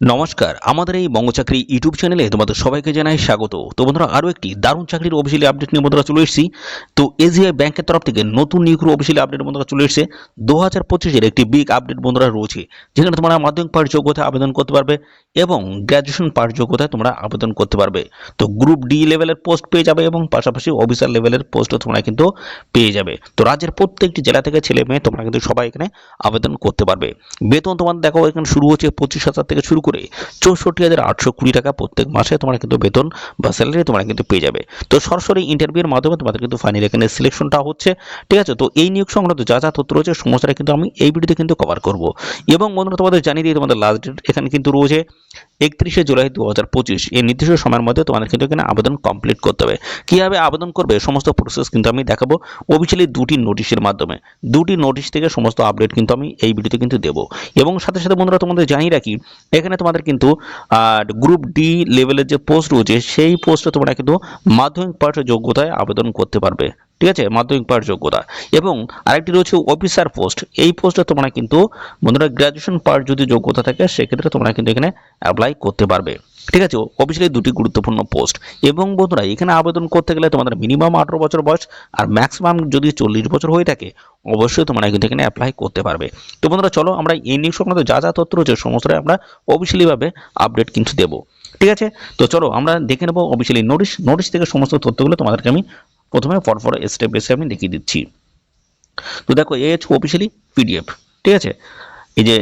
নমস্কার, আমাদের এই বঙ্গচাকরি ইউটিউব চ্যানেলে তোমাদের সবাইকে জানাই স্বাগত। তো বন্ধুরা, আরও একটি দারুণ চাকরির অফিসিয়ালি আপডেট নিয়ে বন্ধুরা চলে এসেছি। তো এসবিআই ব্যাংকের তরফ থেকে নতুন নিয়োগের অফিসিয়ালি আপডেট বন্ধুরা চলে এসেছে। দু হাজার পঁচিশের একটি বিগ আপডেট বন্ধুরা রয়েছে, যেখানে তোমরা মাধ্যমিক পাঠ যোগ্যতায় আবেদন করতে পারবে এবং গ্র্যাজুয়েশন পাঠ যোগ্যতায় তোমরা আবেদন করতে পারবে। তো গ্রুপ ডি লেভেলের পোস্ট পেয়ে যাবে এবং পাশাপাশি অফিসার লেভেলের পোস্টও তোমরা কিন্তু পেয়ে যাবে। তো রাজ্যের প্রত্যেকটি জেলা থেকে ছেলে মেয়ে তোমরা কিন্তু সবাই এখানে আবেদন করতে পারবে। বেতন তোমাদের দেখো, এখানে শুরু হচ্ছে পঁচিশ হাজার থেকে শুরু করে চৌষট্টি হাজার আটশো কুড়ি টাকা প্রত্যেক মাসে তোমরা কিন্তু বেতন বা স্যালারি তোমরা কিন্তু পেয়ে যাবে। তো সরাসরি ইন্টারভিউর মাধ্যমে তোমাদের কিন্তু ফাইনাল এখানে সিলেকশনটা হচ্ছে, ঠিক আছে? তো এই নিয়োগ সংক্রান্ত যা যা তথ্য রয়েছে সমস্যাটা কিন্তু আমি এই ভিডিওতে কিন্তু কভার করব। এবং বন্ধুরা, তোমাদের জানিয়ে দিই, তোমাদের লাস্ট ডেট এখানে কিন্তু রয়েছে। একত্রিশে জুলাই দু হাজার পঁচিশ। এই নির্দিষ্ট সময়ের মধ্যে তোমাদের কিন্তু এখানে আবেদন কমপ্লিট করতে হবে। কীভাবে আবেদন করবে সমস্ত প্রসেস কিন্তু আমি দেখাবো অফিসিয়ালি দুটি নোটিশের মাধ্যমে। দুটি নোটিশ থেকে সমস্ত আপডেট কিন্তু আমি এই ভিডিওতে কিন্তু দেবো। এবং সাথে সাথে বন্ধুরা, তোমাদের জানিয়ে রাখি, এখানে তোমাদের কিন্তু গ্রুপ ডি লেভেলের যে পোস্ট রয়েছে, সেই পোস্টে তোমরা কিন্তু মাধ্যমিক পাঠের যোগ্যতায় আবেদন করতে পারবে। ঠিক আছে? মাধ্যমিক পাওয়ার যোগ্যতা। এবং আরেকটি রয়েছে অফিসার পোস্ট এই পোস্টে তোমরা কিন্তু বন্ধুরা গ্র্যাজুয়েশন পাওয়ার যদি যোগ্যতা থাকে, সেক্ষেত্রে তোমরা কিন্তু এখানে অ্যাপ্লাই করতে পারবে। ঠিক আছে? অফিসিয়ালি দুটি গুরুত্বপূর্ণ পোস্ট এবং বন্ধুরা, এখানে আবেদন করতে গেলে তোমাদের মিনিমাম আঠারো বছর বয়স আর ম্যাক্সিমাম যদি চল্লিশ বছর হয়ে থাকে, অবশ্যই তোমরা কিন্তু এখানে অ্যাপ্লাই করতে পারবে। তো বন্ধুরা, চলো আমরা এই নিউজ সংক্রান্ত যা যা তথ্য রয়েছে, সমস্তটাই আমরা অফিসিয়ালিভাবে আপডেট কিন্তু দেবো। ঠিক আছে? তো চলো আমরা দেখে নেব অফিসিয়ালি নোটিশ নোটিশ থেকে সমস্ত তথ্যগুলো তোমাদেরকে আমি প্রথমে পরপর স্টেপ বেসে আমি দেখিয়ে দিচ্ছি। তো দেখো, এই হচ্ছে অফিসিয়ালি পিডিএফ ঠিক আছে? এই যে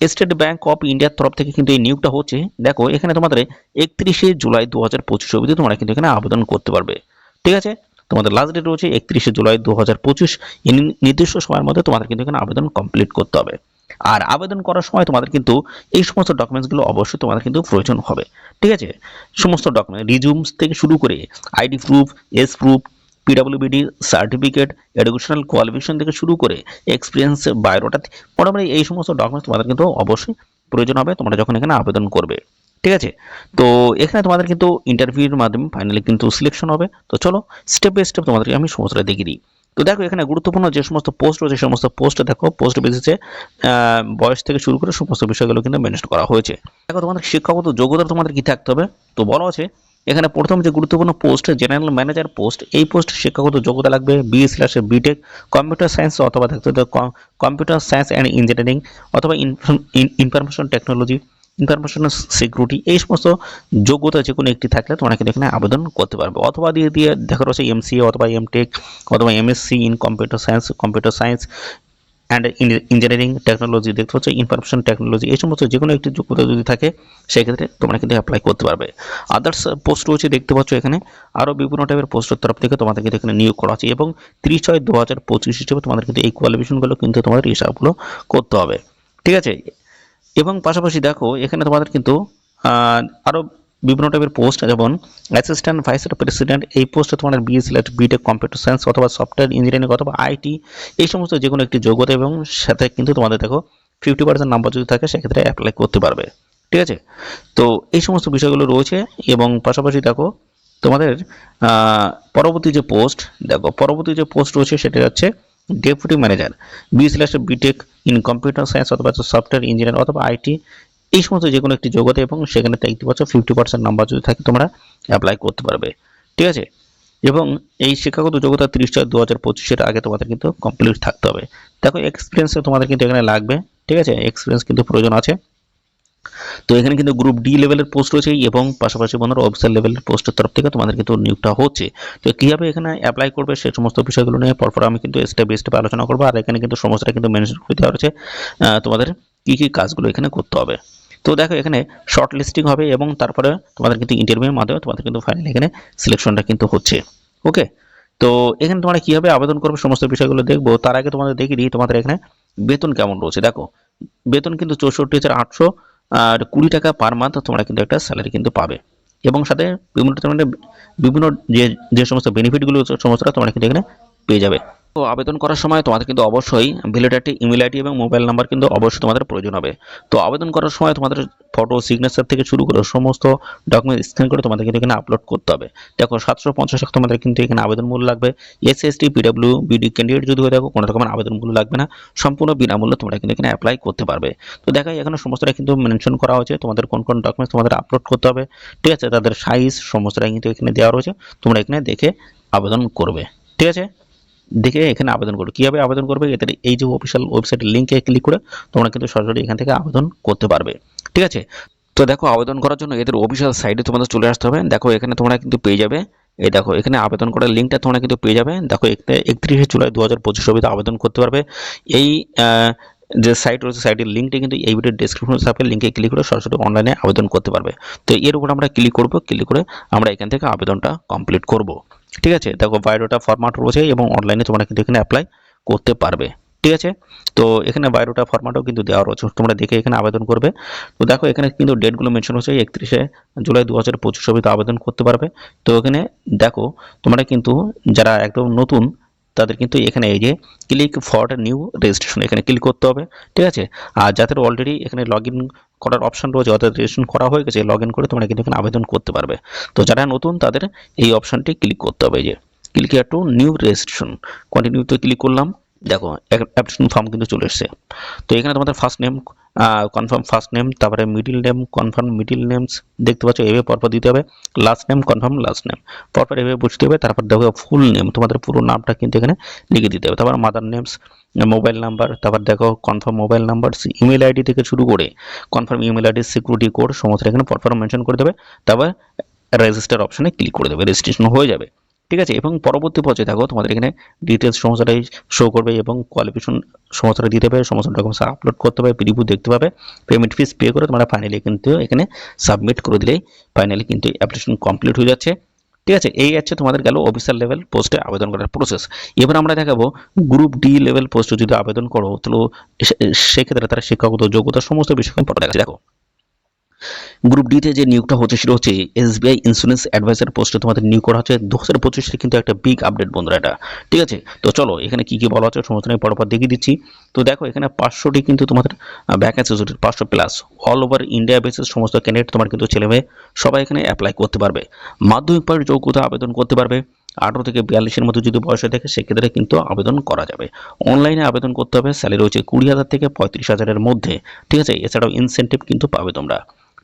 স্টেট ব্যাংক অফ ইন্ডিয়ার তরফ থেকে কিন্তু এই নিয়োগটা হচ্ছে, দেখো, এখানে তোমাদের একত্রিশে জুলাই দু হাজার পঁচিশ অবধি তোমরা কিন্তু এখানে আবেদন করতে পারবে, ঠিক আছে? তোমাদের লাস্ট ডেট রয়েছে একত্রিশে জুলাই দু হাজার পঁচিশ নির্দিষ্ট সময়ের মধ্যে তোমাদের কিন্তু এখানে আবেদন কমপ্লিট করতে হবে। আর আবেদন করার সময় তোমাদের কিন্তু এই সমস্ত ডকুমেন্টসগুলো অবশ্যই তোমাদের কিন্তু প্রয়োজন হবে, ঠিক আছে? সমস্ত ডকুমেন্ট রিজুমস থেকে শুরু করে ID proof S proof PWBD certificate educational qualification থেকে শুরু করে এক্সপিরিয়েন্স বায়োডাটা মোটামুটি এই সমস্ত ডকুমেন্টস তোমাদের কিন্তু অবশ্যই প্রয়োজন হবে, তোমরা যখন এখানে আবেদন করবে। ঠিক আছে? তো এখানে তোমাদের কিন্তু ইন্টারভিউর মাধ্যমে ফাইনালি কিন্তু সিলেকশন হবে। তো চলো স্টেপ বাই স্টেপ তোমাদেরকে আমি সমস্তটা দেখিয়ে দিই। তো দেখো, এখানে গুরুত্বপূর্ণ যে সমস্ত পোস্ট রয়েছে, সমস্ত পোস্ট দেখো পোস্ট বেসিসে বয়স থেকে শুরু করে সমস্ত বিষয়গুলো কিন্তু মেনশন করা হয়েছে। দেখো, তোমাদের শিক্ষাগত যোগ্যতা তোমাদের কি থাকতে হবে? তো বলা আছে এখানে প্রথম যে গুরুত্বপূর্ণ পোস্ট জেনারেল ম্যানেজার পোস্ট এই পোস্ট শিক্ষাগত যোগ্যতা লাগবে BA slash BTech computer science অথবা থাকতে কম্পিউটার সায়েন্স অ্যান্ড ইঞ্জিনিয়ারিং অথবা ইনফরমেশন টেকনোলজি ইনফরমেশন সিকিউরিটি এই সমস্ত যোগ্যতা যে কোনো একটি থাকলে তোমরা কিন্তু এখানে আবেদন করতে পারবে। অথবা দিয়ে দিয়ে দেখা রয়েছে এমসিএ অথবা এমটেক অথবা MSc in computer science computer science and engineering technology দেখতে হচ্ছে ইনফরমেশন টেকনোলজি এই সমস্ত যে কোনো একটি যোগ্যতা যদি থাকে, সেক্ষেত্রে তোমরা কিন্তু অ্যাপ্লাই করতে পারবে। আদার্স পোস্ট রয়েছে, দেখতে পাচ্ছ এখানে, আরও বিভিন্ন টাইপের পোস্টের তরফ থেকে তোমাদের কিন্তু এখানে নিয়োগ করা আছে, এবং তিরিশ ছয় দু হাজার পঁচিশ হিসেবে তোমাদের কিন্তু এই কোয়ালিফিকেশনগুলো কিন্তু তোমাদের হিসাবগুলো করতে হবে। ঠিক আছে? এবং পাশাপাশি দেখো, এখানে তোমাদের কিন্তু আরও বিভিন্ন টাইপের পোস্ট যেমন অ্যাসিস্ট্যান্ট ভাইস প্রেসিডেন্ট এই পোস্টে তোমাদের বিএসসি বিটেক কম্পিউটার সায়েন্স অথবা সফটওয়্যার ইঞ্জিনিয়ারিং অথবা আইটি এই সমস্ত যে কোনো একটি যোগ্যতা এবং সাথে কিন্তু তোমাদের দেখো ফিফটি পার্সেন্ট নাম্বার যদি থাকে, সেক্ষেত্রে অ্যাপ্লাই করতে পারবে। ঠিক আছে? তো এই সমস্ত বিষয়গুলো রয়েছে এবং পাশাপাশি দেখো তোমাদের পরবর্তী যে পোস্ট দেখো পরবর্তী যে পোস্ট রয়েছে সেটা হচ্ছে deputy manager B BTech in computer science অথবা সফটওয়্যার ইঞ্জিনিয়ার অথবা আইটি এই সমস্ত যে কোনো একটি যোগ্যতা এবং সেখানে দেখতে পাচ্ছ ফিফটি পার্সেন্ট নাম্বার যদি থাকে, তোমরা অ্যাপ্লাই করতে পারবে। ঠিক আছে? এবং এই শিক্ষাগত যোগ্যতা তিরিশ চার দু হাজার পঁচিশের আগে তোমাদের কিন্তু কমপ্লিট থাকতে হবে। দেখো এক্সপিরিয়েন্স তোমাদের কিন্তু এখানে লাগবে। ঠিক আছে? এক্সপিরিয়েন্স কিন্তু প্রয়োজন আছে। তো এখানে কিন্তু গ্রুপ ডি লেভেলের পোস্ট রয়েছে এবং পাশাপাশি বন্ধুরা অফিসার লেভেলের পোস্টের তরফ থেকে তোমাদের কিন্তু নিয়োগটা হচ্ছে। তো কীভাবে এখানে অ্যাপ্লাই করবে সেই সমস্ত বিষয়গুলো নিয়ে পরপর আমি কিন্তু স্টেপ বাই স্টেপ আলোচনা করব। আর এখানে কিন্তু সমস্তটা কিন্তু মেনশন করে দেওয়া রয়েছে তোমাদের কী কী কাজগুলো এখানে করতে হবে। তো দেখো, এখানে শর্ট লিস্টিং হবে এবং তারপরে তোমাদের কিন্তু ইন্টারভিউর মাধ্যমে তোমাদের কিন্তু ফাইনালি এখানে সিলেকশনটা কিন্তু হচ্ছে ওকে তো এখানে তোমরা কীভাবে আবেদন করবে সমস্ত বিষয়গুলো দেখব। তার আগে তোমাদের দেখিয়ে দিই, তোমাদের এখানে বেতন কেমন রয়েছে? দেখো, বেতন কিন্তু চৌষট্টি হাজার আটশো আর কুড়ি টাকা পার মান্থ তোমরা কিন্তু একটা স্যালারি কিন্তু পাবে। এবং সাথে বিভিন্ন বিভিন্ন যে যে সমস্ত বেনিফিটগুলো সমস্তটা তোমরা কিন্তু এখানে পেয়ে যাবে। তো আবেদন করার সময় তোমাদের কিন্তু অবশ্যই ভ্যালিডিটি ইমেল আইডি এবং মোবাইল নাম্বার কিন্তু অবশ্যই তোমাদের প্রয়োজন হবে। তো আবেদন করার সময় তোমাদের ফটো সিগনেচার থেকে শুরু করে সমস্ত ডকুমেন্ট স্ক্যান করে তোমাদের কিন্তু এখানে আপলোড করতে হবে। দেখো, সাতশো পঞ্চাশ টাকা তোমাদের কিন্তু এখানে আবেদন মূল্য লাগবে। S S T PW BD candidate যদি হয়ে থাকো, কোনো রকমের আবেদন মূল্য লাগবে না। সম্পূর্ণ বিনামূল্যে তোমরা কিন্তু এখানে অ্যাপ্লাই করতে পারবে। তো দেখো এখানে সমস্তটা কিন্তু মেনশন করা হয়েছে। তোমাদের কোন কোন ডকুমেন্টস তোমাদের আপলোড করতে হবে। ঠিক আছে, তাদের সাইজ সমস্তটা কিন্তু এখানে দেওয়া রয়েছে। তোমরা এখানে দেখে আবেদন করবে। ঠিক আছে? দেখে এখানে আবেদন করবে কীভাবে আবেদন করবে? এদের এই যে অফিসিয়াল ওয়েবসাইটের লিঙ্কে ক্লিক করে তোমরা কিন্তু সরাসরি এখান থেকে আবেদন করতে পারবে। ঠিক আছে? তো দেখো, আবেদন করার জন্য এদের অফিসিয়াল সাইটে তোমাদের চলে আসতে হবে। দেখো, এখানে তোমরা কিন্তু পেয়ে যাবে। এই দেখো, এখানে আবেদন করার লিঙ্কটা তোমরা কিন্তু পেয়ে যাবে। দেখো একত্রিশে জুলাই দু হাজার পঁচিশ অবধি আবেদন করতে পারবে। এই যে সাইট রয়েছে সাইটের লিঙ্কটা কিন্তু এই ভিডিওর ডিসক্রিপশন সাপে লিঙ্কে ক্লিক করে সরাসরি অনলাইনে আবেদন করতে পারবে। তো এর উপর আমরা ক্লিক করব। ক্লিক করে আমরা এখান থেকে আবেদনটা কমপ্লিট করব। ঠিক আছে? দেখো বায়োডাটা ফরম্যাট রয়েছে এবং অনলাইনে তোমরা কিন্তু এখানে অ্যাপ্লাই করতে পারবে। ঠিক আছে? তো এখানে বায়োডাটা ফরম্যাটও কিন্তু দেওয়া রয়েছে। তোমরা দেখে এখানে আবেদন করবে। তো দেখো, এখানে কিন্তু ডেটগুলো মেনশন হচ্ছে একত্রিশে জুলাই দু হাজার পঁচিশ আবেদন করতে পারবে। তো এখানে দেখো, তোমরা কিন্তু যারা একদম নতুন তাদের কিন্তু এখানে এই যে ক্লিক ফর নিউ রেজিস্ট্রেশন এখানে ক্লিক করতে হবে, ঠিক আছে? আর যাদের অলরেডি এখানে লগ করার অপশন রয়েছে, অর্থাৎ রেজিস্ট্রেশন করা হয়ে গেছে লগ করে তোমরা কিন্তু এখানে আবেদন করতে পারবে। তো যারা নতুন, তাদের এই অপশনটি ক্লিক করতে হবে যে click here to new registration কন্টিনিউতে ক্লিক করলাম, দেখো অ্যাপ্লিকেশন ফর্ম কিন্তু চলে এসেছে। তো এখানে তোমাদের first name confirm first name তারপরে middle name confirm middle names দেখতে পাচ্ছ, এভাবে পরপর দিতে হবে। Last name confirm last name পরপর এভাবে বুঝতে হবে, তারপর দেখো ফুল নেম তোমাদের পুরো নামটা কিন্তু এখানে লিখে দিতে হবে। তারপর মাদার নেমস মোবাইল নাম্বার তারপর দেখো confirm mobile number email ID থেকে শুরু করে confirm email ID security code সমস্ত এখানে পরপর মেনশন করে দেবে। তারপর রেজিস্টার অপশানে ক্লিক করে দেবে। রেজিস্ট্রেশন হয়ে যাবে। ঠিক আছে? এবং পরবর্তী পর্যায়ে দেখো, তোমাদের এখানে ডিটেলস সমস্তটাই শো করবে এবং কোয়ালিফিকেশন সমস্যাটা দিতে হবে সমস্ত ডকুমেন্টস আপলোড করতে হবে প্রিভিউ দেখতে পাবে পেমেন্ট ফিস পে করে তোমরা ফাইনালি কিন্তু এখানে সাবমিট করে দিলেই ফাইনালি কিন্তু অ্যাপ্লিকেশন কমপ্লিট হয়ে যাচ্ছে। ঠিক আছে? এই হচ্ছে তোমাদের গেল অফিসিয়াল লেভেল পোস্টে আবেদন করার প্রসেস এবার আমরা দেখাবো গ্রুপ ডি লেভেল পোস্টে যদি আবেদন করো, তাহলে সেক্ষেত্রে তারা শিক্ষাগত যোগ্যতা সমস্ত বিষয় দেখো গ্রুপ ডিতে যে নিয়োগটা হচ্ছে সেটা হচ্ছে এসবিআই ইন্স্যুরেন্স অ্যাডভাইজার পোস্টে তোমাদের নিয়োগ করা হচ্ছে। দু হাজার পঁচিশে কিন্তু একটা বিগ আপডেট বন্ধুরা এটা। ঠিক আছে? তো চলো, এখানে কি কি বলা হচ্ছে সমস্ত আমি পরপর দেখিয়ে দিচ্ছি। তো দেখো, এখানে পাঁচশোটি কিন্তু তোমাদের ভ্যাকেন্সি পাঁচশো plus all over India basis সমস্ত ক্যান্ডিডেট তোমার কিন্তু ছেলে মেয়ে সবাই এখানে অ্যাপ্লাই করতে পারবে। মাধ্যমিক পাওয়ার যোগ্যতা আবেদন করতে পারবে। আঠারো থেকে বিয়াল্লিশের মধ্যে যদি বয়স হয়ে থাকে, সেক্ষেত্রে কিন্তু আবেদন করা যাবে। অনলাইনে আবেদন করতে হবে। স্যালারি রয়েছে কুড়ি হাজার থেকে পঁয়ত্রিশ হাজারের মধ্যে। ঠিক আছে? এছাড়াও ইনসেন্টিভ কিন্তু পাবে তোমরা।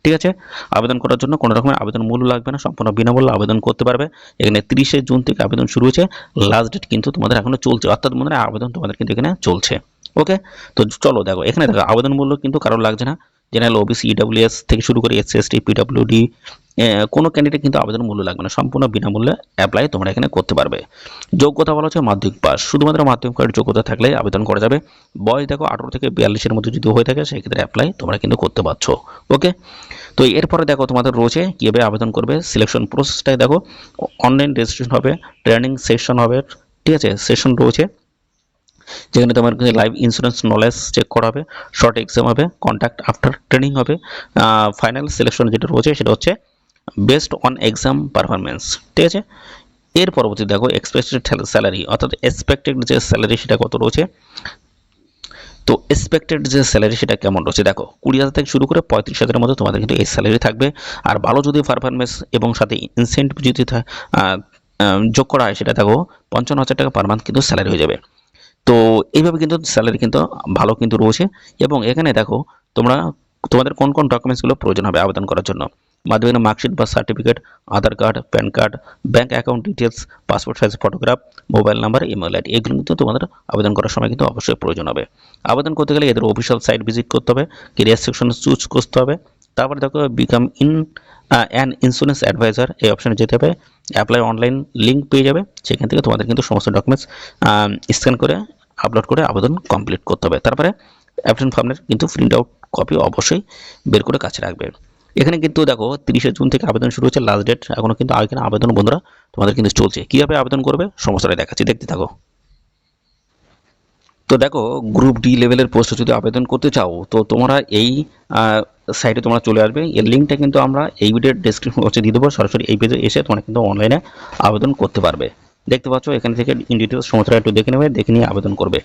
ঠিক আছে? আবেদন করার জন্য কোনো রকমের আবেদন মূল্য লাগবে না, সম্পূর্ণ বিনামূল্যে আবেদন করতে পারবে। এখানে তিরিশে জুন থেকে আবেদন শুরু হয়েছে লাস্ট ডেট কিন্তু তোমাদের এখনও চলছে, অর্থাৎ মনে আবেদন তোমাদের কিন্তু এখানে চলছে। ওকে তো চলো দেখো, এখানে দেখো, আবেদন মূল্য কিন্তু কারোর লাগছে না। জেনারেল ওবিসি ইডাব্লিউএস থেকে শুরু করে এসসি পিডাব্লিউডি কোনো ক্যান্ডিডেট কিন্তু আবেদন মূল্য লাগবে না, সম্পূর্ণ বিনামূল্যে অ্যাপ্লাই তোমরা এখানে করতে পারবে। যোগ্যতা বলা হচ্ছে মাধ্যমিক পাস শুধুমাত্র মাধ্যমিক পাসের যোগ্যতা থাকলে আবেদন করা যাবে। বয়স দেখো আঠারো থেকে বিয়াল্লিশের মধ্যে যদি হয়ে থাকে, সেক্ষেত্রে অ্যাপ্লাই তোমরা কিন্তু করতে পারছ ওকে তো এরপরে দেখো তোমাদের রয়েছে কীভাবে আবেদন করবে সিলেকশন প্রসেসটাই দেখো অনলাইন রেজিস্ট্রেশন হবে ট্রেনিং সেশন হবে, ঠিক আছে? সেশন রয়েছে। যেখানে তোমার লাইভ ইন্স্যুরেন্স নলেজ চেক করা হবে শর্ট এক্সাম হবে কন্ট্যাক্ট আফটার ট্রেনিং হবে ফাইনাল সিলেকশন যেটা রয়েছে সেটা হচ্ছে বেস্ট অন এক্সাম পারফরমেন্স ঠিক আছে? এর পরবর্তী দেখো এক্সপেক্টেড স্যালারি অর্থাৎ এক্সপেক্টেড যে স্যালারি সেটা কত রয়েছে? তো এক্সপেক্টেড যে স্যালারি সেটা কেমন রয়েছে? দেখো, কুড়ি হাজার থেকে শুরু করে পঁয়ত্রিশ হাজারের মধ্যে তোমাদের কিন্তু এই স্যালারি থাকবে। আর ভালো যদি পারফরমেন্স এবং সাথে ইনসেন্টিভ যদি যোগ করা হয়, সেটা দেখো, পঞ্চান্ন হাজার টাকা পার মান্থ কিন্তু স্যালারি হয়ে যাবে। তো এইভাবে কিন্তু স্যালারি কিন্তু ভালো কিন্তু রয়েছে। এবং এখানে দেখো, তোমরা, তোমাদের কোন কোন ডকুমেন্টসগুলো প্রয়োজন হবে আবেদন করার জন্য? মাধ্যমিক মার্কশিট বা certificate Aadhaar card, PAN card bank account details passport size photograph mobile number email ID এগুলো কিন্তু তোমাদের আবেদন করার সময় কিন্তু অবশ্যই প্রয়োজন হবে। আবেদন করতে গেলে এদের অফিসিয়াল সাইট ভিজিট করতে হবে কেরিয়ার সেকশনে চুজ করতে হবে। তারপরে দেখো become in an insurance advisor এই অপশানে যেতে হবে। অ্যাপ্লাই অনলাইন লিঙ্ক পেয়ে যাবে। সেখান থেকে তোমাদের কিন্তু সমস্ত ডকুমেন্টস স্ক্যান করে আপলোড করে আবেদন কমপ্লিট করতে হবে। তারপরে অ্যাপ্লিকেশন ফর্মের কিন্তু প্রিন্ট আউট কপি অবশ্যই বের করে কাছে রাখবে। এখানে কিন্তু দেখো, তিরিশে জুন থেকে আবেদন শুরু হচ্ছে লাস্ট ডেট এখনও কিন্তু এখানে আবেদন বন্ধুরা তোমাদের কিন্তু চলছে। কীভাবে আবেদন করবে, সমস্তটাই দেখাচ্ছি। দেখতে থাকো। তো দেখো গ্রুপ ডি লেভেলের পোস্টে যদি আবেদন করতে চাও, তো তোমরা এই সাইটে তোমরা চলে আসবে। এর লিঙ্কটা কিন্তু আমরা এই ভিডিওর ডেসক্রিপশন বক্সে দিয়ে দেবো। সরাসরি এই পেজে এসে তোমরা কিন্তু অনলাইনে আবেদন করতে পারবে। দেখতে পাচ্ছ, এখান থেকে ইন ডিটেলস সমস্তটা একটু দেখে নেবে, দেখে নিয়ে আবেদন করবে।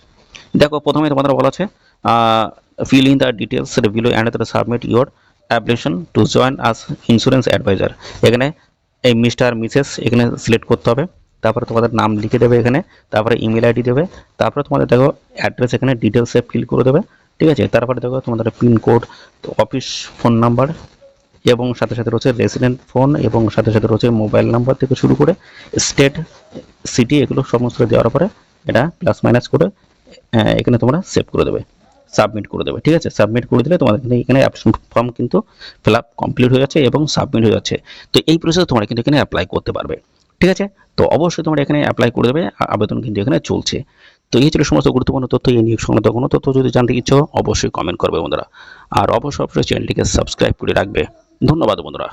দেখো, প্রথমে তোমাদের বলা আছে fill in the details below and submit your application to join us insurance advisor এখানে এই মিস্টার মিসেস এখানে সিলেক্ট করতে হবে। তারপরে তোমাদের নাম লিখে দেবে এখানে, তারপরে ইমেল আইডি দেবে, তারপরে তোমাদের দেখো অ্যাড্রেস এখানে ডিটেলসে ফিল করে দেবে, ঠিক আছে? তারপরে দেখো তোমাদের পিনকোড অফিস ফোন নাম্বার এবং সাথে সাথে রয়েছে রেসিডেন্ট ফোন এবং সাথে সাথে রয়েছে মোবাইল নাম্বার থেকে শুরু করে স্টেট সিটি এগুলো সমস্ত দেওয়ার পরে এটা প্লাস মাইনাস করে এখানে তোমরা সেভ করে দেবে সাবমিট করে দেবে, ঠিক আছে? সাবমিট করে দিলে তোমাদের কিন্তু এখানে অ্যাপ্লিকেশন ফর্ম কিন্তু ফিল আপ কমপ্লিট হয়ে যাচ্ছে এবং সাবমিট হয়ে যাচ্ছে। তো এই প্রসেসে তোমরা কিন্তু এখানে অ্যাপ্লাই করতে পারবে। ঠিক আছে? তো অবশ্যই তোমরা এখানে অ্যাপ্লাই করে দেবে আবেদন কিন্তু এখানে চলছে। তো এই ছিল সমস্ত গুরুত্বপূর্ণ তথ্য, এই নিয়োগ সংক্রান্ত কোনো তথ্য যদি জানতে ইচ্ছো অবশ্যই কমেন্ট করবে বন্ধুরা। আর অবশ্যই অবশ্যই চ্যানেলটিকে সাবস্ক্রাইব করে রাখবে। ধন্যবাদ বন্ধুরা।